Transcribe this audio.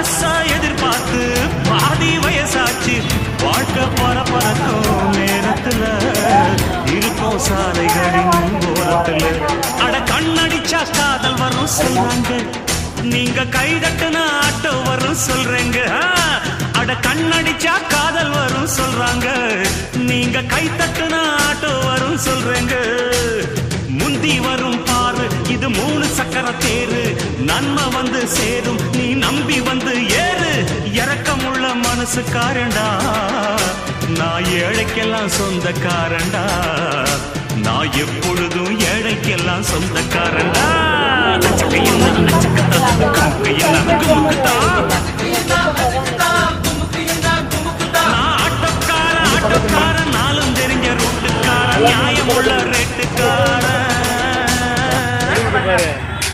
ஆசா எதிர்பார்த்து பாதி வயசாச்சு. வாழ்க்கை பர பறக்கும் நேரத்துல இருக்கும் சாலைகளின் ஓரத்துல. அட கண்ணடிச்சா காதல் வரும் சொல்றாங்க. நீங்க கைதட்டுனா ஆட்டோ வரும் சொல்றேங்க. அட கண்ணடிச்சா காதல் வரும் சொல்றாங்க. நீங்க கைத்தட்டுனா ஆட்டோ வரும் சொல்றேங்க. வரும் பாரு. இது மூணு சக்கர தேரு. நன்மை வந்து சேரும். நீ நம்பி வந்து ஏறு. இறக்கம் உள்ள மனசுக்காரண்டா நான் ஏழைக்கெல்லாம் சொந்தக்காரண்டா நான் எப்பொழுதும் ஏழைக்கெல்லாம் சொந்தக்காரண்டா நச்சக்கையில் நச்சக்கத்தா குமுக்கையில் குமுக்குத்தா ஆட்டக்கார ஆட்டக்கார நாளும் தெரிஞ்ச ரூட்டுக்கார நியாயம் உள்ள ரேட்டுக்கார